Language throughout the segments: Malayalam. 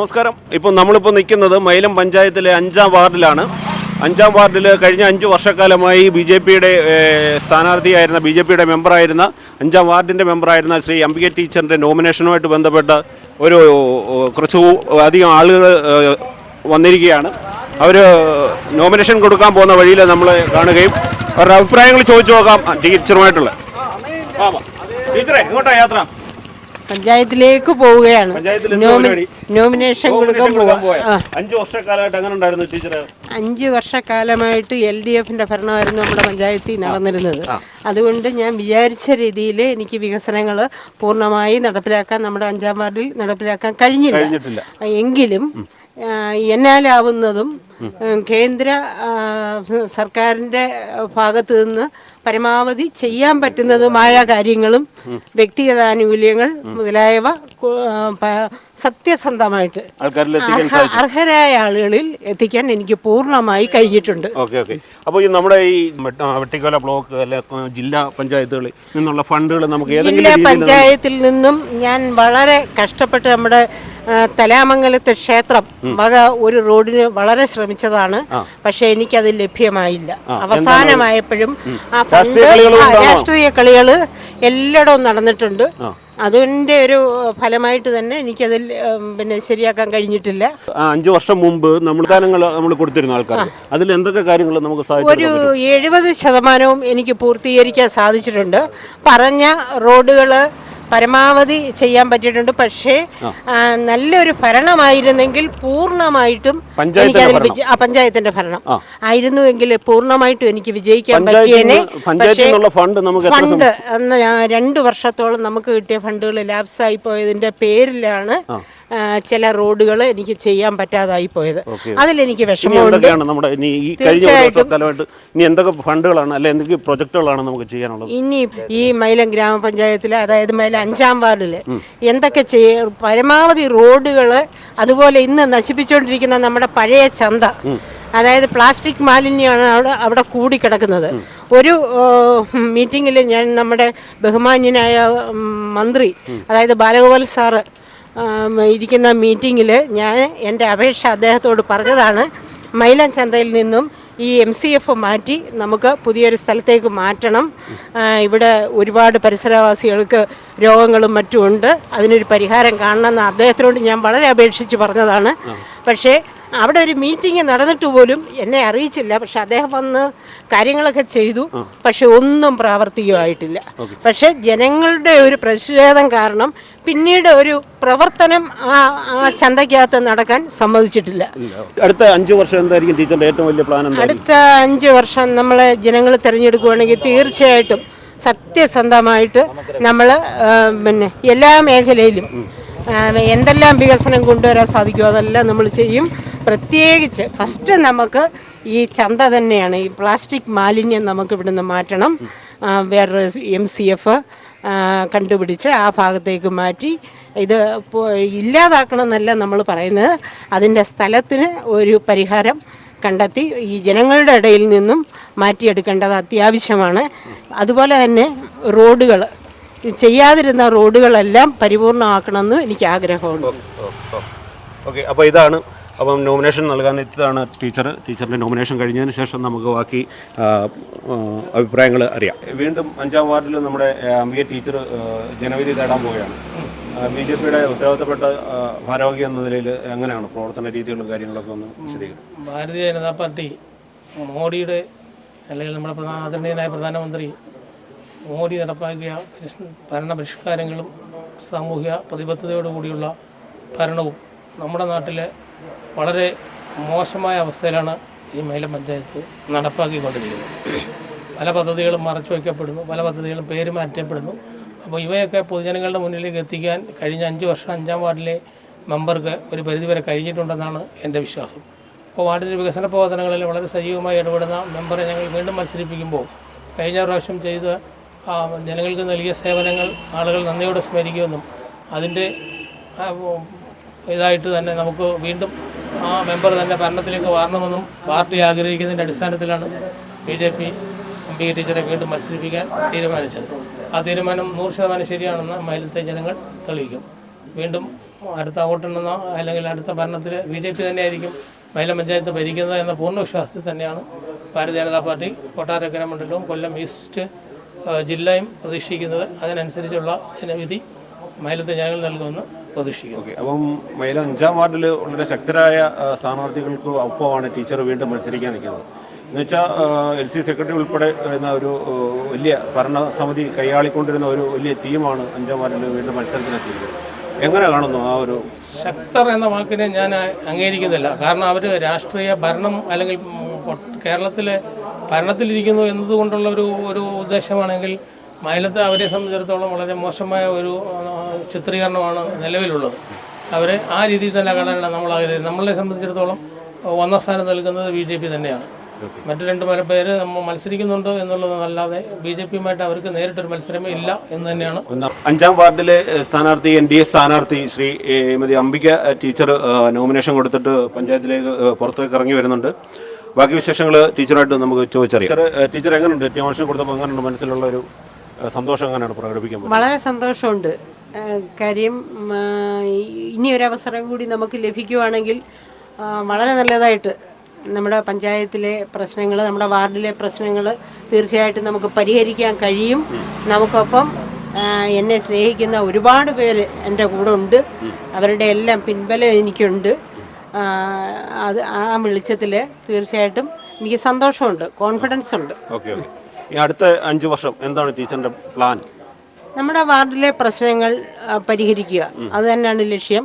നമസ്കാരം. ഇപ്പം നമ്മളിപ്പോൾ നിൽക്കുന്നത് മൈലം പഞ്ചായത്തിലെ അഞ്ചാം വാർഡിലാണ്. അഞ്ചാം വാർഡിൽ കഴിഞ്ഞ അഞ്ച് വർഷക്കാലമായി ബി ജെ പിയുടെ സ്ഥാനാർത്ഥിയായിരുന്ന ബി ജെ പിയുടെ മെമ്പറായിരുന്ന അഞ്ചാം വാർഡിന്റെ മെമ്പറായിരുന്ന ശ്രീ അംബിക ടീച്ചറിന്റെ നോമിനേഷനുമായിട്ട് ബന്ധപ്പെട്ട് ഒരു കുറച്ച് അധികം ആളുകൾ വന്നിരിക്കുകയാണ്. അവർ നോമിനേഷൻ കൊടുക്കാൻ പോകുന്ന വഴിയിൽ നമ്മൾ കാണുകയും അവരുടെ അഭിപ്രായങ്ങൾ ചോദിച്ചു നോക്കാം. ടീച്ചറുമായിട്ടുള്ള. ടീച്ചറെ ഇങ്ങോട്ടാണ് യാത്ര? പഞ്ചായത്തിലേക്ക് പോവുകയാണ്. പഞ്ചായത്തിൽ എന്ത് പരിപാടി? നോമിനേഷൻ കൊടുക്കാൻ പോവുകയാണ് കൊടുക്കാൻ പോവാ. പോയ. ആ. അഞ്ച് വർഷക്കാലമായിട്ട് അങ്ങനെ ഉണ്ടായിരുന്നു ടീച്ചറെ അഞ്ച് വർഷക്കാലമായിട്ട് എൽ ഡി എഫിന്റെ ഭരണമായിരുന്നു നമ്മുടെ പഞ്ചായത്തിൽ നടന്നിരുന്നത്. അതുകൊണ്ട് ഞാൻ വിചാരിച്ച രീതിയിൽ എനിക്ക് വികസനങ്ങൾ പൂർണമായി നടപ്പിലാക്കാൻ നമ്മുടെ അഞ്ചാം വാർഡിൽ നടപ്പിലാക്കാൻ കഴിഞ്ഞില്ല. കഴിഞ്ഞിട്ടില്ല. എങ്കിലും ആ, എന്നാലാവുന്നതും ഉം, കേന്ദ്ര ആ, സർക്കാരിന്റെ ഭാഗത്തു നിന്ന് പരമാവധി ചെയ്യാൻ പറ്റുന്നതുമായ കാര്യങ്ങളും വ്യക്തിഗത ആനുകൂല്യങ്ങൾ മുതലായവ സത്യസന്ധമായിട്ട് അർഹരായ ആളുകളിൽ എത്തിക്കാൻ എനിക്ക് പൂർണമായി കഴിഞ്ഞിട്ടുണ്ട്. Okay okay. അപ്പോൾ ഈ നമ്മുടെ ഈ വെട്ട- വെട്ടിക്കോല ബ്ലോക്ക് അല്ലെ ജില്ലാ പഞ്ചായത്തുകളിൽ നിന്നുള്ള ഫണ്ടുകൾ നമുക്ക് ജില്ലാ പഞ്ചായത്തിൽ നിന്നും ഞാൻ വളരെ കഷ്ടപ്പെട്ട് നമ്മുടെ തലാമംഗലത്തെ ക്ഷേത്രം വക ഒരു റോഡിന് വളരെ ശ്രമിച്ചതാണ്. പക്ഷെ എനിക്കത് ലഭ്യമായില്ല. അവസാനമായപ്പോഴും ആ ഫണ്ട്? രാഷ്ട്രീയ കളികൾ എല്ലായിടവും നടന്നിട്ടുണ്ട്. അതിന്റെ ഒരു ഫലമായിട്ട് തന്നെ എനിക്കതിൽ പിന്നെ ശരിയാക്കാൻ കഴിഞ്ഞിട്ടില്ല. അഞ്ചു വർഷം മുമ്പ് നമ്മൾ ദാനങ്ങൾ നമ്മൾ കൊടുത്തിരുന്ന ആൾക്കാർ. അതിൽ എന്തൊക്കെ കാര്യങ്ങൾ നമുക്ക് ഒരു എഴുപത് ശതമാനവും എനിക്ക് പൂർത്തീകരിക്കാൻ സാധിച്ചിട്ടുണ്ട്. പറഞ്ഞ റോഡുകൾ പരമാവധി ചെയ്യാൻ പറ്റിയിട്ടുണ്ട്. പക്ഷേ നല്ലൊരു ഭരണമായിരുന്നെങ്കിൽ പൂർണമായിട്ടും ഭരണം. ആ, പഞ്ചായത്തിന്റെ ഭരണം. ആയിരുന്നുവെങ്കിൽ പൂർണമായിട്ടും എനിക്ക് വിജയിക്കാൻ പറ്റിയേനെ. ഫണ്ട് രണ്ട് വർഷത്തോളം നമുക്ക് കിട്ടിയ ഫണ്ടുകൾ ലാപ്സായി പോയതിന്റെ പേരിലാണ് ചില റോഡുകൾ എനിക്ക് ചെയ്യാൻ പറ്റാതായി പോയത്. അതിലെനിക്ക് വിഷമമുണ്ട്. തീർച്ചയായിട്ടും എന്തൊക്കെ ഫണ്ടുകളാണ് അല്ലെ എന്തൊക്കെ പ്രൊജക്ടുകളാണ് നമുക്ക് ചെയ്യാനുള്ളത്? ഇനി ഈ മൈലം ഗ്രാമപഞ്ചായത്തിൽ അതായത് മൈലം അഞ്ചാം വാർഡിൽ എന്തൊക്കെ ചെയ്യ പരമാവധി റോഡുകൾ അതുപോലെ ഇന്ന് നശിപ്പിച്ചുകൊണ്ടിരിക്കുന്ന നമ്മുടെ പഴയ ചന്ത അതായത് പ്ലാസ്റ്റിക് മാലിന്യമാണ് അവിടെ അവിടെ കൂടിക്കിടക്കുന്നത്. ഒരു മീറ്റിങ്ങിൽ ഞാൻ നമ്മുടെ ബഹുമാന്യനായ മന്ത്രി അതായത് ബാലഗോപാൽ സാറ് ഇരിക്കുന്ന മീറ്റിങ്ങിൽ ഞാൻ എന്റെ അപേക്ഷ അദ്ദേഹത്തോട് പറഞ്ഞതാണ്. മൈലാൻ ചന്തയിൽ നിന്നും ഈ എം സി എഫ് മാറ്റി നമുക്ക് പുതിയൊരു സ്ഥലത്തേക്ക് മാറ്റണം. ഇവിടെ ഒരുപാട് പരിസരവാസികൾക്ക് രോഗങ്ങളും മറ്റും ഉണ്ട്. അതിനൊരു പരിഹാരം കാണണമെന്ന് അദ്ദേഹത്തിനോട് ഞാൻ വളരെ അപേക്ഷിച്ച് പറഞ്ഞതാണ്. പക്ഷേ അവിടെ ഒരു മീറ്റിംഗ് നടന്നിട്ട് പോലും എന്നെ അറിയിച്ചില്ല. പക്ഷെ അദ്ദേഹം വന്ന് കാര്യങ്ങളൊക്കെ ചെയ്തു. പക്ഷെ ഒന്നും പ്രാവർത്തികമായിട്ടില്ല. പക്ഷെ ജനങ്ങളുടെ ഒരു പ്രതിഷേധം കാരണം പിന്നീട് ഒരു പ്രവർത്തനം ആ ആ ചന്തയ്ക്കകത്ത് നടക്കാൻ സമ്മതിച്ചിട്ടില്ല. അടുത്ത അഞ്ചു വർഷം എന്തായിരിക്കും ടീച്ചറിന്റെ ഏറ്റവും വലിയ പ്ലാൻ അടുത്ത അഞ്ചു വർഷം നമ്മളെ ജനങ്ങൾ തിരഞ്ഞെടുക്കുകയാണെങ്കിൽ തീർച്ചയായിട്ടും സത്യസന്ധമായിട്ട് നമ്മൾ പിന്നെ എല്ലാ മേഖലയിലും എന്തെല്ലാം വികസനം കൊണ്ടുവരാൻ സാധിക്കുമോ അതെല്ലാം നമ്മൾ ചെയ്യും. പ്രത്യേകിച്ച് ഫസ്റ്റ് നമുക്ക് ഈ ചന്ത തന്നെയാണ്. ഈ പ്ലാസ്റ്റിക് മാലിന്യം നമുക്ക് ഇവിടുന്ന് മാറ്റണം. വേറൊരു എം സി എഫ് കണ്ടുപിടിച്ച് ആ ഭാഗത്തേക്ക് മാറ്റി. ഇത് ഇല്ലാതാക്കണം എന്നല്ല നമ്മൾ പറയുന്നത്. അതിന്റെ സ്ഥലത്തിന് ഒരു പരിഹാരം കണ്ടെത്തി ഈ ജനങ്ങളുടെ ഇടയിൽ നിന്നും മാറ്റിയെടുക്കേണ്ടത് അത്യാവശ്യമാണ്. അതുപോലെ തന്നെ റോഡുകൾ ചെയ്യാതിരുന്ന റോഡുകളെല്ലാം പരിപൂർണമാക്കണമെന്ന് എനിക്ക് ആഗ്രഹമുണ്ട് ഓക്കെ അപ്പോൾ ഇതാണ് അപ്പം നോമിനേഷൻ നൽകാൻ എത്തിയതാണ് ടീച്ചർ ടീച്ചറിന്റെ നോമിനേഷൻ കഴിഞ്ഞതിന് ശേഷം നമുക്ക് ബാക്കി അഭിപ്രായങ്ങൾ അറിയാം. വീണ്ടും അഞ്ചാം വാർഡിൽ നമ്മുടെ ആ, ടീച്ചർ ജനവിധി തേടാൻ പോവുകയാണ്. ബി ജെ പിയുടെ ഉത്തരവാദിത്തപ്പെട്ട ഭാരവാഹി എന്ന നിലയിൽ എങ്ങനെയാണ് പ്രവർത്തന രീതികളും കാര്യങ്ങളൊക്കെ ഒന്ന് വിശദീകരിക്കും? ഭാരതീയ ജനതാ പാർട്ടി മോഡിയുടെ അല്ലെങ്കിൽ നമ്മുടെ പ്രധാന ആദരണീയനായ പ്രധാനമന്ത്രി മോഡി നടപ്പാക്കിയ പരിഷ്- ഭരണ പരിഷ്കാരങ്ങളും സാമൂഹ്യ പ്രതിബദ്ധതയോടുകൂടിയുള്ള ഭരണവും നമ്മുടെ നാട്ടിലെ വളരെ മോശമായ അവസ്ഥയിലാണ് ഈ മേല പഞ്ചായത്ത് നടപ്പാക്കിക്കൊണ്ടിരിക്കുന്നത്. പല പദ്ധതികളും മറച്ചു വയ്ക്കപ്പെടുന്നു പല പദ്ധതികളും പേര് മാറ്റപ്പെടുന്നു. അപ്പോൾ ഇവയൊക്കെ പൊതുജനങ്ങളുടെ മുന്നിലേക്ക് എത്തിക്കാൻ കഴിഞ്ഞ അഞ്ച് വർഷം അഞ്ചാം വാർഡിലെ മെമ്പർക്ക് ഒരു പരിധിവരെ കഴിഞ്ഞിട്ടുണ്ടെന്നാണ് എന്റെ വിശ്വാസം. അപ്പോൾ വാർഡിന്റെ വികസന പ്രവർത്തനങ്ങളിൽ വളരെ സജീവമായി ഇടപെടുന്ന മെമ്പറെ ഞങ്ങൾ വീണ്ടും മത്സരിപ്പിക്കുമ്പോൾ കഴിഞ്ഞ പ്രാവശ്യം ചെയ്ത ജനങ്ങൾക്ക് നൽകിയ സേവനങ്ങൾ ആളുകൾ നന്ദിയോടെ സ്മരിക്കുമെന്നും അതിന്റെ ഇതായിട്ട് തന്നെ നമുക്ക് വീണ്ടും ആ മെമ്പർ തന്നെ ഭരണത്തിലേക്ക് വരണമെന്നും പാർട്ടി ആഗ്രഹിക്കുന്നതിന്റെ അടിസ്ഥാനത്തിലാണ് B J P M P ടീച്ചറെ വീണ്ടും മത്സരിപ്പിക്കാൻ തീരുമാനിച്ചത്. ആ തീരുമാനം നൂറ് ശതമാനം ശരിയാണെന്ന് മയിലത്തെ ജനങ്ങൾ തെളിയിക്കും. വീണ്ടും അടുത്ത വോട്ടെണ്ണെന്നോ അല്ലെങ്കിൽ അടുത്ത ഭരണത്തിൽ ബി ജെ പി തന്നെയായിരിക്കും മൈലം പഞ്ചായത്ത് ഭരിക്കുന്നത് എന്ന പൂർണ വിശ്വാസത്തിൽ തന്നെയാണ് ഭാരതീയ ജനതാ പാർട്ടി കൊട്ടാരക്കര മണ്ഡലവും കൊല്ലം ഈസ്റ്റ് ജില്ലയും പ്രതീക്ഷിക്കുന്നത്. അതിനനുസരിച്ചുള്ള ജനവിധി മൈലത്തെ ജനങ്ങൾ നൽകുമെന്ന് പ്രതീക്ഷിക്കുന്നു. ഓക്കെ അപ്പം മൈല അഞ്ചാം വാർഡിൽ വളരെ ശക്തരായ സ്ഥാനാർത്ഥികൾക്ക് ഒപ്പമാണ് ടീച്ചർ വീണ്ടും മത്സരിക്കാൻ നിൽക്കുന്നത്. എന്നുവെച്ചാൽ എൽ സി സെക്രട്ടറി ഉൾപ്പെടെ വരുന്ന ഒരു വലിയ ഭരണസമിതി കൈയാളിക്കൊണ്ടിരുന്ന ഒരു വലിയ ടീമാണ് അഞ്ചാം വാർഡിൽ വീണ്ടും മത്സരത്തിനെത്തിയത് എങ്ങനെ കാണുന്നു ആ ഒരു ശക്തർ എന്ന വാക്കിനെ ഞാൻ അംഗീകരിക്കുന്നില്ല. കാരണം അവർ രാഷ്ട്രീയ ഭരണം അല്ലെങ്കിൽ കേരളത്തിലെ ഭരണത്തിലിരിക്കുന്നു എന്നതുകൊണ്ടുള്ള ഒരു ഒരു ഉദ്ദേശമാണെങ്കിൽ മൈലത്ത് അവരെ സംബന്ധിച്ചിടത്തോളം വളരെ മോശമായ ഒരു ചിത്രീകരണമാണ് നിലവിലുള്ളത്. അവരെ ആ രീതിയിൽ തന്നെ കാണാനാണ് നമ്മൾ ആഗ്രഹിക്കുന്നത് നമ്മളെ സംബന്ധിച്ചിടത്തോളം ഒന്നാം സ്ഥാനം നൽകുന്നത് ബി ജെ പി തന്നെയാണ്. മറ്റു രണ്ട് പല പേര് നമ്മൾ മത്സരിക്കുന്നുണ്ട് എന്നുള്ളതല്ലാതെ ബി ജെ പിയുമായിട്ട് അവർക്ക് നേരിട്ടൊരു മത്സരമേ ഇല്ല എന്ന് തന്നെയാണ്. അഞ്ചാം വാർഡിലെ സ്ഥാനാർത്ഥി എൻ ഡി എ സ്ഥാനാർത്ഥി ശ്രീ മതി അംബിക ടീച്ചർ നോമിനേഷൻ കൊടുത്തിട്ട് പഞ്ചായത്തിലേക്ക് പുറത്തേക്ക് ഇറങ്ങി വരുന്നുണ്ട്. ബാക്കി വിശേഷങ്ങൾ ടീച്ചറായിട്ട് നമുക്ക് ചോദിച്ചറിയാം. ടീച്ചർ എങ്ങനെയുണ്ട് നോമിനേഷൻ കൊടുത്തപ്പോൾ എങ്ങനെയുണ്ട് മനസ്സിലുള്ള ഒരു സന്തോഷം എങ്ങനെയാണ് പ്രകടിപ്പിക്കാൻ പറ്റുന്നത്? വളരെ സന്തോഷമുണ്ട്. കാര്യം ഉം, ഇനി ഒരു അവസരം കൂടി നമുക്ക് ലഭിക്കുവാണെങ്കിൽ വളരെ നല്ലതായിട്ട് നമ്മുടെ പഞ്ചായത്തിലെ പ്രശ്നങ്ങൾ നമ്മുടെ വാർഡിലെ പ്രശ്നങ്ങൾ തീർച്ചയായിട്ടും നമുക്ക് പരിഹരിക്കാൻ കഴിയും. നമുക്കൊപ്പം എന്നെ സ്നേഹിക്കുന്ന ഒരുപാട് പേര് എന്റെ കൂടെ ഉണ്ട്. അവരുടെ എല്ലാം പിൻബലം എനിക്കുണ്ട്. അത് ആ വെളിച്ചത്തിൽ തീർച്ചയായിട്ടും എനിക്ക് സന്തോഷമുണ്ട് കോൺഫിഡൻസ് ഉണ്ട് ഈ അടുത്ത അഞ്ച് വർഷം എന്താണ് ടീച്ചറിന്റെ പ്ലാൻ? നമ്മുടെ വാർഡിലെ പ്രശ്നങ്ങൾ പരിഹരിക്കുക. അത് തന്നെയാണ് ലക്ഷ്യം.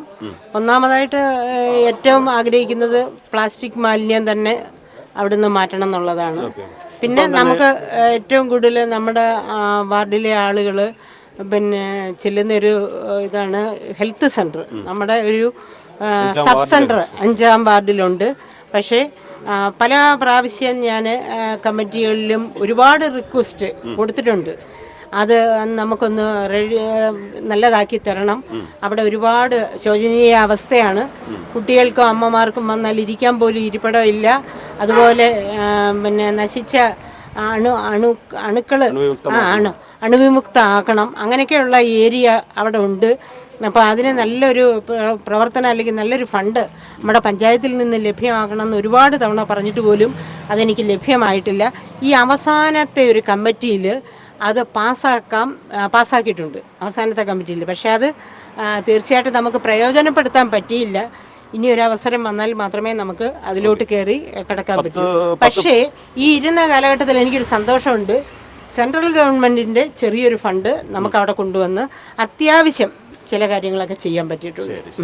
ഒന്നാമതായിട്ട് ഏറ്റവും ആഗ്രഹിക്കുന്നത് പ്ലാസ്റ്റിക് മാലിന്യം തന്നെ അവിടുന്ന് മാറ്റണം എന്നുള്ളതാണ്. പിന്നെ നമുക്ക് ഏറ്റവും കൂടുതൽ നമ്മുടെ വാർഡിലെ ആളുകൾ പിന്നെ ചെല്ലുന്നൊരു ഇതാണ് ഹെൽത്ത് സെന്റർ നമ്മുടെ ഒരു സബ് സെന്റർ അഞ്ചാം വാർഡിലുണ്ട്. പക്ഷേ പല പ്രാവശ്യം ഞാൻ കമ്മിറ്റികളിലും ഒരുപാട് റിക്വസ്റ്റ് കൊടുത്തിട്ടുണ്ട്. അത് നമുക്കൊന്ന് റെഡി നല്ലതാക്കി തരണം. അവിടെ ഒരുപാട് ശോചനീയ അവസ്ഥയാണ്. കുട്ടികൾക്കും അമ്മമാർക്കും വന്നാൽ ഇരിക്കാൻ പോലും ഇരിപ്പിടമില്ല അതുപോലെ പിന്നെ നശിച്ച അണു അണു അണുക്കൾ ആ അണു അണുവിമുക്തമാക്കണം അങ്ങനെയൊക്കെയുള്ള ഏരിയ അവിടെ ഉണ്ട്. അപ്പോൾ അതിന് നല്ലൊരു പ്ര- പ്രവർത്തനം അല്ലെങ്കിൽ നല്ലൊരു ഫണ്ട് നമ്മുടെ പഞ്ചായത്തിൽ നിന്ന് ലഭ്യമാക്കണം എന്ന് ഒരുപാട് തവണ പറഞ്ഞിട്ട് പോലും അതെനിക്ക് ലഭ്യമായിട്ടില്ല. ഈ അവസാനത്തെ ഒരു കമ്മിറ്റിയിൽ അത് പാസ്സാക്കാം പാസ്സാക്കിയിട്ടുണ്ട് അവസാനത്തെ കമ്മിറ്റിയിൽ. പക്ഷേ അത് തീർച്ചയായിട്ടും നമുക്ക് പ്രയോജനപ്പെടുത്താൻ പറ്റിയില്ല. ഇനി ഒരു അവസരം വന്നാൽ മാത്രമേ നമുക്ക് അതിലോട്ട് കയറി കിടക്കാൻ പറ്റൂ. പക്ഷേ ഈ ഇരുന്ന കാലഘട്ടത്തിൽ എനിക്കൊരു സന്തോഷമുണ്ട്. സെൻട്രൽ ഗവൺമെന്റിന്റെ ചെറിയൊരു ഫണ്ട് നമുക്ക് അവിടെ കൊണ്ടുവന്ന് അത്യാവശ്യം ചില കാര്യങ്ങളൊക്കെ ചെയ്യാൻ പറ്റിയിട്ടുണ്ട്.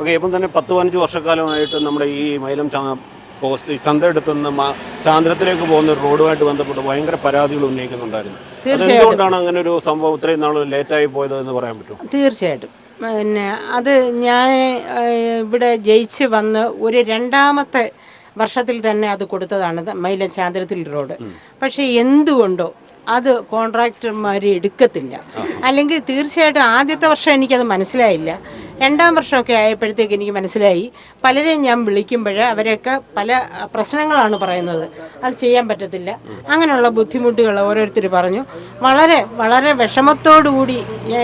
ഓക്കെ ഇപ്പം തന്നെ പത്ത് പതിനഞ്ച് വർഷക്കാലമായിട്ട് നമ്മുടെ ഈ മൈലം പോസ്റ്റ് ഈ ചന്ത എടുത്തുനിന്ന് മാ- ചാന്ദ്രത്തിലേക്ക് പോകുന്ന ഒരു റോഡുമായിട്ട് ബന്ധപ്പെട്ട് ഭയങ്കര പരാതികൾ ഉന്നയിക്കുന്നുണ്ടായിരുന്നു. എന്തുകൊണ്ടാണ് അങ്ങനെ ഒരു സംഭവം ഇത്രയും നാൾ ലേറ്റായി പോയത് എന്ന് പറയാൻ പറ്റും തീർച്ചയായിട്ടും. പിന്നെ അത് ഞാൻ ഇവിടെ ജയിച്ച് വന്ന് ഒരു രണ്ടാമത്തെ വർഷത്തിൽ തന്നെ അത് കൊടുത്തതാണ് മൈലം ചാന്ദ്രത്തിൽ റോഡ്. പക്ഷേ എന്തുകൊണ്ടോ അത് കോൺട്രാക്ടർമാർ എടുക്കത്തില്ല. അല്ലെങ്കിൽ തീർച്ചയായിട്ടും ആദ്യത്തെ വർഷം എനിക്കത് മനസ്സിലായില്ല. രണ്ടാം വർഷമൊക്കെ ആയപ്പോഴത്തേക്ക് എനിക്ക് മനസ്സിലായി. പലരെയും ഞാൻ വിളിക്കുമ്പോൾ അവരൊക്കെ പല പ്രശ്നങ്ങളാണ് പറയുന്നത്. അത് ചെയ്യാൻ പറ്റത്തില്ല. അങ്ങനെയുള്ള ബുദ്ധിമുട്ടുകൾ ഓരോരുത്തർ പറഞ്ഞു. വളരെ വളരെ വിഷമത്തോടുകൂടി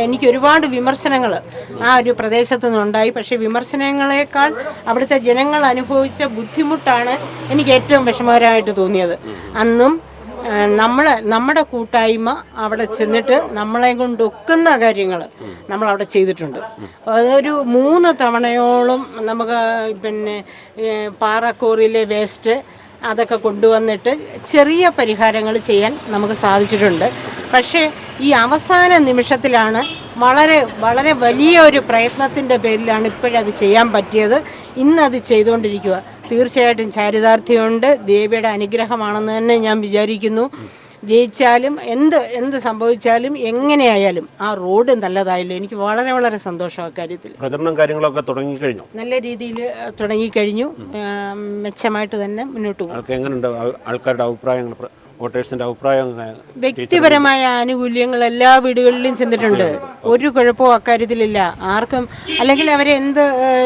എനിക്ക് ഒരുപാട് വിമർശനങ്ങൾ ആ ഒരു പ്രദേശത്തു നിന്നുണ്ടായി. പക്ഷേ വിമർശനങ്ങളെക്കാൾ അവിടുത്തെ ജനങ്ങൾ അനുഭവിച്ച ബുദ്ധിമുട്ടാണ് എനിക്ക് ഏറ്റവും വിഷമകരമായിട്ട് തോന്നിയത്. അന്നും ആ, നമ്മുടെ കൂട്ടായ്മ അവിടെ ചെന്നിട്ട് നമ്മളെ കൊണ്ട് ഒക്കുന്ന കാര്യങ്ങൾ നമ്മൾ അവിടെ ചെയ്തിട്ടുണ്ട്. അതൊരു മൂന്ന് തവണയോളം നമുക്ക് പിന്നെ പാറക്കോറിയിലെ വേസ്റ്റ് അതൊക്കെ കൊണ്ടുവന്നിട്ട് ചെറിയ പരിഹാരങ്ങൾ ചെയ്യാൻ നമുക്ക് സാധിച്ചിട്ടുണ്ട്. പക്ഷേ ഈ അവസാന നിമിഷത്തിലാണ് വളരെ വളരെ വലിയ ഒരു പ്രയത്നത്തിന്റെ പേരിലാണ് ഇപ്പോഴത് ചെയ്യാൻ പറ്റിയത്. ഇന്നത് ചെയ്തുകൊണ്ടിരിക്കുക തീർച്ചയായിട്ടും ചാരിതാർത്ഥ്യമുണ്ട്. ദേവിയുടെ അനുഗ്രഹമാണെന്ന് തന്നെ ഞാൻ വിചാരിക്കുന്നു. ജയിച്ചാലും എന്ത് എന്ത് സംഭവിച്ചാലും എങ്ങനെയായാലും ആ റോഡ് നല്ലതായല്ലോ. എനിക്ക് വളരെ വളരെ സന്തോഷം അക്കാര്യത്തിൽ പ്രചരണം കാര്യങ്ങളൊക്കെ തുടങ്ങിക്കഴിഞ്ഞു? നല്ല രീതിയിൽ തുടങ്ങിക്കഴിഞ്ഞു. മെച്ചമായിട്ട് തന്നെ മുന്നോട്ട് പോകും. ആൾക്കാരുടെ അഭിപ്രായങ്ങൾ പ്ര- വോട്ടേഴ്സിന്റെ അഭിപ്രായം? വ്യക്തിപരമായ ആനുകൂല്യങ്ങൾ എല്ലാ വീടുകളിലും ചെന്നിട്ടുണ്ട്. ഒരു കുഴപ്പവും അക്കാര്യത്തിലില്ല. ആർക്കും അല്ലെങ്കിൽ അവരെ എന്ത്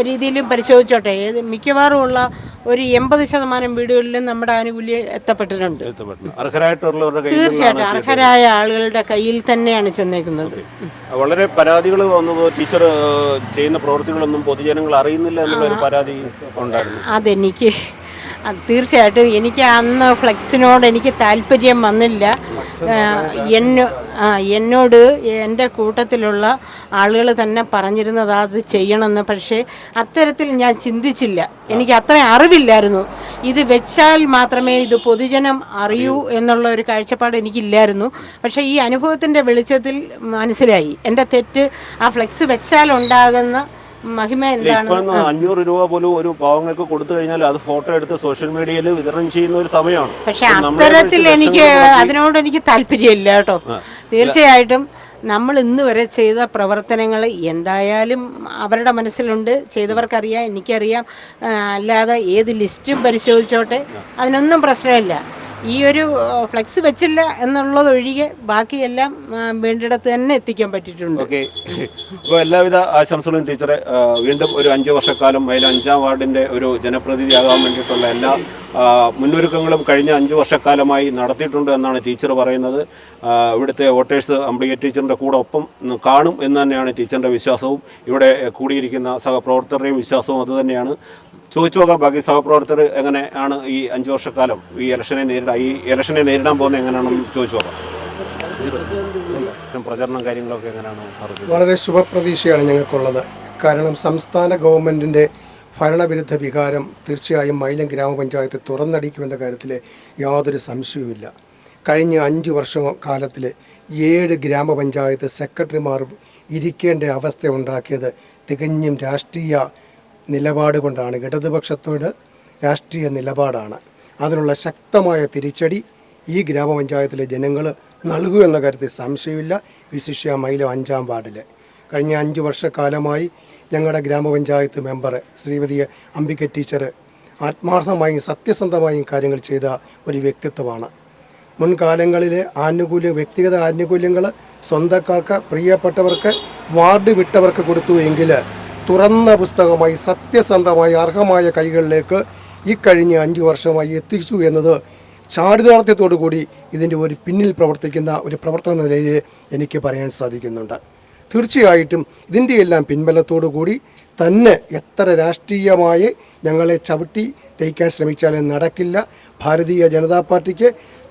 രീതിയിലും പരിശോധിച്ചോട്ടെ. ഏത് മിക്കവാറും ഉള്ള ഒരു എൺപത് ശതമാനം വീടുകളിലും നമ്മുടെ ആനുകൂല്യം എത്തപ്പെട്ടിട്ടുണ്ട്. അർഹരായിട്ടുള്ളവരുടെ തീർച്ചയായിട്ടും. അർഹരായ ആളുകളുടെ കയ്യിൽ തന്നെയാണ് ചെന്നേക്കുന്നത്. വളരെ പരാതികൾ വന്നത് ടീച്ചർ ചെയ്യുന്ന പ്രവൃത്തികളൊന്നും പൊതുജനങ്ങൾ അറിയുന്നില്ല എന്നുള്ള ഒരു പരാതി ഉണ്ടായിരുന്നു. അതെനിക്ക് അത് തീർച്ചയായിട്ടും എനിക്ക് അന്ന് ഫ്ലെക്സിനോട് എനിക്ക് താല്പര്യം വന്നില്ല. എന്നോ എന്നോട് എന്റെ കൂട്ടത്തിലുള്ള ആളുകൾ തന്നെ പറഞ്ഞിരുന്നത് അത് ചെയ്യണമെന്ന്. പക്ഷേ അത്തരത്തിൽ ഞാൻ ചിന്തിച്ചില്ല. എനിക്ക് അത്രയും അറിവില്ലായിരുന്നു. ഇത് വെച്ചാൽ മാത്രമേ ഇത് പൊതുജനം അറിയൂ എന്നുള്ള ഒരു കാഴ്ചപ്പാട് എനിക്കില്ലായിരുന്നു. പക്ഷേ ഈ അനുഭവത്തിന്റെ വെളിച്ചത്തിൽ മനസ്സിലായി. എന്റെ തെറ്റ് ആ ഫ്ലെക്സ് വെച്ചാൽ ഉണ്ടാകുന്ന മഹിമ എന്താണ്? ഇപ്പൊ അഞ്ഞൂറ് രൂപ പോലും ഒരു പാവങ്ങൾക്ക് കൊടുത്തു കഴിഞ്ഞാൽ അത് ഫോട്ടോ എടുത്ത് സോഷ്യൽ മീഡിയയിൽ വിതരണം ചെയ്യുന്ന ഒരു സമയമാണ്. പക്ഷെ അത്തരത്തിൽ എനിക്ക് അതിനോട് എനിക്ക് താല്പര്യമില്ല കേട്ടോ. തീർച്ചയായിട്ടും നമ്മൾ ഇന്ന് വരെ ചെയ്ത പ്രവർത്തനങ്ങൾ എന്തായാലും അവരുടെ മനസ്സിലുണ്ട്. ചെയ്തവർക്കറിയാം എനിക്കറിയാം. അല്ലാതെ ഏത് ലിസ്റ്റും പരിശോധിച്ചോട്ടെ അതിനൊന്നും പ്രശ്നമില്ല. ഈ ഒരു ഫ്ലെക്സ് വെച്ചില്ല എന്നുള്ളതൊഴികെ ബാക്കിയെല്ലാം വീണ്ടിടത്ത് തന്നെ എത്തിക്കാൻ പറ്റിയിട്ടുണ്ട്. ഓക്കെ. അപ്പോൾ എല്ലാവിധ ആശംസകളും ടീച്ചറെ. വീണ്ടും ഒരു അഞ്ച് വർഷക്കാലം അതിൽ അഞ്ചാം വാർഡിന്റെ ഒരു ജനപ്രതിനിധിയാകാൻ വേണ്ടിയിട്ടുള്ള എല്ലാ മുന്നൊരുക്കങ്ങളും കഴിഞ്ഞ അഞ്ച് വർഷക്കാലമായി നടത്തിയിട്ടുണ്ട് എന്നാണ് ടീച്ചർ പറയുന്നത്. ഇവിടുത്തെ വോട്ടേഴ്സ് അംബിക ടീച്ചറിന്റെ കൂടെ ഒപ്പം കാണും എന്ന് തന്നെയാണ് ടീച്ചറിന്റെ വിശ്വാസവും. ഇവിടെ കൂടിയിരിക്കുന്ന സഹപ്രവർത്തകരുടെയും വിശ്വാസവും അതുതന്നെയാണ് ചോദിച്ചു നോക്കാം ബാക്കി സഹപ്രവർത്തകർ എങ്ങനെയാണ് ഈ അഞ്ച് വർഷക്കാലം ഈ ഇലക്ഷനെ നേരിടാൻ ഈ ഇലക്ഷനെ നേരിടാൻ പോകുന്നത് എങ്ങനെയാണെന്ന് ചോദിച്ചു പ്രചരണം കാര്യങ്ങളൊക്കെ എങ്ങനെയാണ് വളരെ ശുഭപ്രതീക്ഷയാണ് ഞങ്ങൾക്കുള്ളത്. കാരണം സംസ്ഥാന ഗവൺമെന്റിന്റെ ഭരണവിരുദ്ധ വികാരം തീർച്ചയായും മൈലം ഗ്രാമപഞ്ചായത്ത് തുറന്നടിക്കുമെന്ന കാര്യത്തിൽ യാതൊരു സംശയവുമില്ല. കഴിഞ്ഞ അഞ്ച് വർഷ കാലത്തിൽ ഏഴ് ഗ്രാമപഞ്ചായത്ത് സെക്രട്ടറിമാർ ഇരിക്കേണ്ട അവസ്ഥ ഉണ്ടാക്കിയത് തികഞ്ഞും രാഷ്ട്രീയ നിലപാട് കൊണ്ടാണ്. ഇടതുപക്ഷത്തോട് രാഷ്ട്രീയ നിലപാടാണ്. അതിനുള്ള ശക്തമായ തിരിച്ചടി ഈ ഗ്രാമപഞ്ചായത്തിലെ ജനങ്ങൾ നൽകൂ എന്ന കാര്യത്തിൽ സംശയമില്ല. വിശിഷ്യ മൈലം അഞ്ചാം വാർഡിൽ. കഴിഞ്ഞ അഞ്ച് വർഷക്കാലമായി ഞങ്ങളുടെ ഗ്രാമപഞ്ചായത്ത് മെമ്പർ ശ്രീമതി അംബിക ടീച്ചർ ആത്മാർത്ഥമായും സത്യസന്ധമായും കാര്യങ്ങൾ ചെയ്ത ഒരു വ്യക്തിത്വമാണ്. മുൻകാലങ്ങളിലെ ആനുകൂല്യം വ്യക്തിഗത ആനുകൂല്യങ്ങൾ സ്വന്തക്കാർക്ക് പ്രിയപ്പെട്ടവർക്ക് വാർഡ് വിട്ടവർക്ക് കൊടുത്തു എങ്കിൽ തുറന്ന പുസ്തകമായി സത്യസന്ധമായി അർഹമായ കൈകളിലേക്ക് ഈ കഴിഞ്ഞ അഞ്ച് വർഷമായി എത്തിച്ചു എന്നത് ചാരിതാർത്ഥ്യത്തോടു കൂടി ഇതിന്റെ ഒരു പിന്നിൽ പ്രവർത്തിക്കുന്ന ഒരു പ്രവർത്തന നിലയിൽ എനിക്ക് പറയാൻ സാധിക്കുന്നുണ്ട്. തീർച്ചയായിട്ടും ഇതിന്റെ എല്ലാം പിൻബലത്തോടു കൂടി തന്നെ എത്ര രാഷ്ട്രീയമായി ഞങ്ങളെ ചവിട്ടി തയ്ക്കാൻ ശ്രമിച്ചാലും നടക്കില്ല. ഭാരതീയ ജനതാ പാർട്ടിക്ക്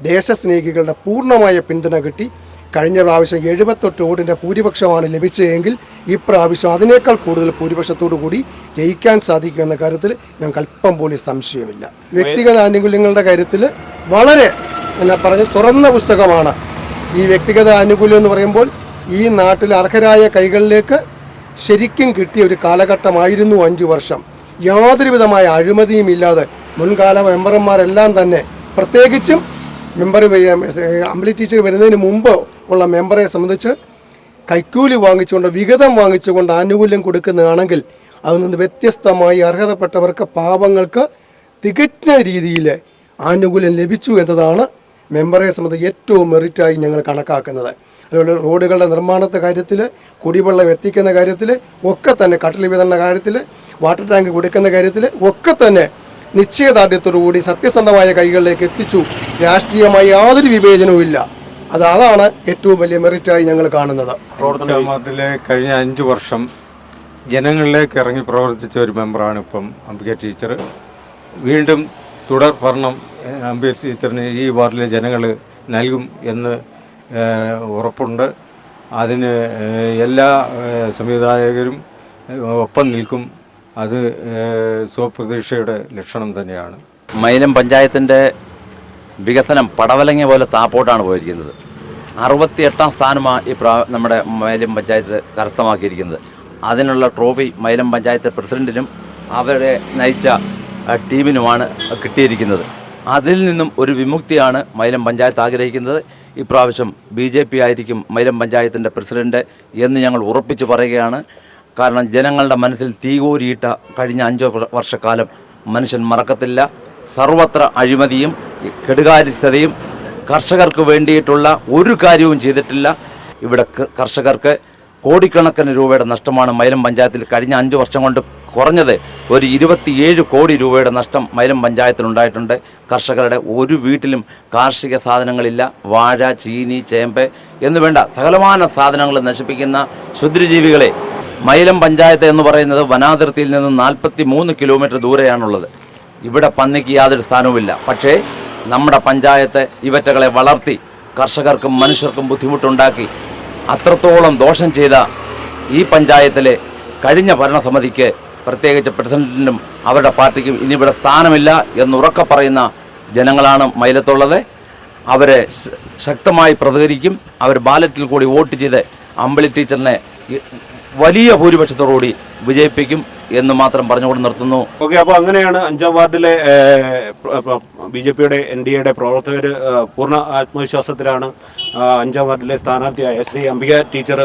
ദേശസ്നേഹികളുടെ പൂർണമായ പിന്തുണ കിട്ടി. കഴിഞ്ഞ പ്രാവശ്യം എഴുപത്തെട്ട് വോട്ടിന്റെ ഭൂരിപക്ഷമാണ് ലഭിച്ചതെങ്കിൽ ഇപ്രാവശ്യം അതിനേക്കാൾ കൂടുതൽ ഭൂരിപക്ഷത്തോടു കൂടി ജയിക്കാൻ സാധിക്കുമെന്ന കാര്യത്തിൽ ഞങ്ങൾക്ക് അല്പം പോലും സംശയമില്ല. വ്യക്തിഗത ആനുകൂല്യങ്ങളുടെ കാര്യത്തിൽ വളരെ എന്നാ പറഞ്ഞ് തുറന്ന പുസ്തകമാണ്. ഈ വ്യക്തിഗത ആനുകൂല്യം എന്ന് പറയുമ്പോൾ ഈ നാട്ടിൽ അർഹരായ കൈകളിലേക്ക് ശരിക്കും കിട്ടിയ ഒരു കാലഘട്ടമായിരുന്നു അഞ്ചു വർഷം. യാതൊരു വിധമായ അഴിമതിയും ഇല്ലാതെ മുൻകാല മെമ്പർമാരെല്ലാം തന്നെ പ്രത്യേകിച്ചും മെമ്പർ അമ്പലി ടീച്ചർ വരുന്നതിന് മുമ്പ് ഉള്ള മെമ്പറെ സംബന്ധിച്ച് കൈക്കൂലി വാങ്ങിച്ചുകൊണ്ട് വിഗതം വാങ്ങിച്ചുകൊണ്ട് ആനുകൂല്യം കൊടുക്കുന്നതാണെങ്കിൽ അതിൽ നിന്ന് വ്യത്യസ്തമായി അർഹതപ്പെട്ടവർക്ക് പാവങ്ങൾക്ക് തികച്ച രീതിയിൽ ആനുകൂല്യം ലഭിച്ചു എന്നതാണ് മെമ്പറെ സംബന്ധിച്ച് ഏറ്റവും മെറിറ്റായി ഞങ്ങൾ കണക്കാക്കുന്നത്. അതുപോലെ റോഡുകളുടെ നിർമ്മാണത്തെ കാര്യത്തിൽ കുടിവെള്ളം എത്തിക്കുന്ന കാര്യത്തിൽ ഒക്കെ തന്നെ കട്ടൽ വിതരണ കാര്യത്തിൽ വാട്ടർ ടാങ്ക് കൊടുക്കുന്ന കാര്യത്തിൽ ഒക്കെ തന്നെ നിശ്ചയദാർഢ്യത്തോടു കൂടി സത്യസന്ധമായ കൈകളിലേക്ക് എത്തിച്ചു. രാഷ്ട്രീയമായി യാതൊരു വിവേചനവും ഇല്ല അത് അതാണ് ഏറ്റവും വലിയ മെറിറ്റായി ഞങ്ങൾ കാണുന്നത്. കഴിഞ്ഞ അഞ്ച് വർഷം ജനങ്ങളിലേക്ക് ഇറങ്ങി പ്രവർത്തിച്ച ഒരു മെമ്പറാണ് ഇപ്പം അംബിക ടീച്ചർ വീണ്ടും തുടർ ഭരണം അംബിക ടീച്ചറിന് ഈ വാർഡിലെ ജനങ്ങൾ നൽകും എന്ന് ഉറപ്പുണ്ട്. അതിന് എല്ലാ സംവിധായകരും ഒപ്പം നിൽക്കും. അത് സ്വപ്രതീക്ഷയുടെ ലക്ഷണം തന്നെയാണ്. മൈലം പഞ്ചായത്തിന്റെ വികസനം പടവലങ്ങ പോലെ താപ്പോട്ടാണ് പോയിരിക്കുന്നത്. അറുപത്തി എട്ടാം സ്ഥാനമാണ് ഈ പ്രാ നമ്മുടെ മൈലം പഞ്ചായത്ത് കരസ്ഥമാക്കിയിരിക്കുന്നത്. അതിനുള്ള ട്രോഫി മൈലം പഞ്ചായത്ത് പ്രസിഡന്റിനും അവരെ നയിച്ച ടീമിനുമാണ് കിട്ടിയിരിക്കുന്നത്. അതിൽ നിന്നും ഒരു വിമുക്തിയാണ് മൈലം പഞ്ചായത്ത് ആഗ്രഹിക്കുന്നത്. ഇപ്രാവശ്യം ബി ജെ പി ആയിരിക്കും മൈലം പഞ്ചായത്തിന്റെ പ്രസിഡന്റ് എന്ന് ഞങ്ങൾ ഉറപ്പിച്ചു പറയുകയാണ്. കാരണം ജനങ്ങളുടെ മനസ്സിൽ തീകോരിയിട്ട കഴിഞ്ഞ അഞ്ചോ വർഷക്കാലം മനുഷ്യൻ മറക്കത്തില്ല. സർവത്ര അഴിമതിയും കെടുകാര്യസ്ഥതയും കർഷകർക്ക് വേണ്ടിയിട്ടുള്ള ഒരു കാര്യവും ചെയ്തിട്ടില്ല. ഇവിടെ കർഷകർക്ക് കോടിക്കണക്കിന് രൂപയുടെ നഷ്ടമാണ് മൈലം പഞ്ചായത്തിൽ കഴിഞ്ഞ അഞ്ച് വർഷം കൊണ്ട് കുറഞ്ഞത് ഒരു ഇരുപത്തിയേഴ് കോടി രൂപയുടെ നഷ്ടം മൈലം പഞ്ചായത്തിലുണ്ടായിട്ടുണ്ട് കർഷകരുടെ ഒരു വീട്ടിലും കാർഷിക സാധനങ്ങളില്ല. വാഴ ചീനി ചേമ്പ് എന്നുവേണ്ട സകലമാന സാധനങ്ങൾ നശിപ്പിക്കുന്ന ക്ഷുദ്രജീവികളെ മൈലം പഞ്ചായത്ത് എന്ന് പറയുന്നത് വനാതിർത്തിയിൽ നിന്ന് നാൽപ്പത്തി മൂന്ന് കിലോമീറ്റർ ദൂരെയാണുള്ളത്. ഇവിടെ പന്നിക്ക് യാതൊരു സ്ഥാനവുമില്ല. പക്ഷേ നമ്മുടെ പഞ്ചായത്ത് ഇവറ്റകളെ വളർത്തി കർഷകർക്കും മനുഷ്യർക്കും ബുദ്ധിമുട്ടുണ്ടാക്കി അത്രത്തോളം ദോഷം ചെയ്ത ഈ പഞ്ചായത്തിലെ കഴിഞ്ഞ ഭരണസമിതിക്ക് പ്രത്യേകിച്ച് പ്രസിഡന്റിനും അവരുടെ പാർട്ടിക്കും ഇനി ഇവിടെ സ്ഥാനമില്ല എന്നുറക്കെ പറയുന്ന ജനങ്ങളാണ് മയിലത്തുള്ളത് അവരെ ശക്തമായി പ്രതികരിക്കും. അവർ ബാലറ്റിൽ കൂടി വോട്ട് ചെയ്ത് അമ്പിളി ടീച്ചറിനെ വലിയ ഭൂരിപക്ഷത്തോടുകൂടി വിജയിപ്പിക്കും എന്ന് മാത്രം പറഞ്ഞുകൊണ്ട് നിർത്തുന്നു. ഓക്കെ അപ്പോൾ അങ്ങനെയാണ് അഞ്ചാം വാർഡിലെ ബി ജെ പിയുടെ എൻ ഡി എയുടെ പ്രവർത്തകർ പൂർണ ആത്മവിശ്വാസത്തിലാണ് അഞ്ചാം വാർഡിലെ സ്ഥാനാർത്ഥിയായ ശ്രീ അംബിക ടീച്ചർ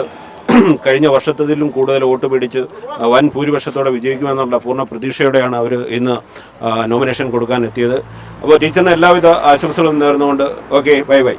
കഴിഞ്ഞ വർഷത്തതിലും കൂടുതൽ വോട്ട് പിടിച്ച് വൻ ഭൂരിപക്ഷത്തോടെ വിജയിക്കുമെന്നുള്ള പൂർണ പ്രതീക്ഷയോടെയാണ് അവർ ഇന്ന് നോമിനേഷൻ കൊടുക്കാൻ എത്തിയത്. അപ്പോൾ ടീച്ചറിന് എല്ലാവിധ ആശംസകളും നേർന്നുകൊണ്ട് ഓക്കെ ബൈ ബൈ.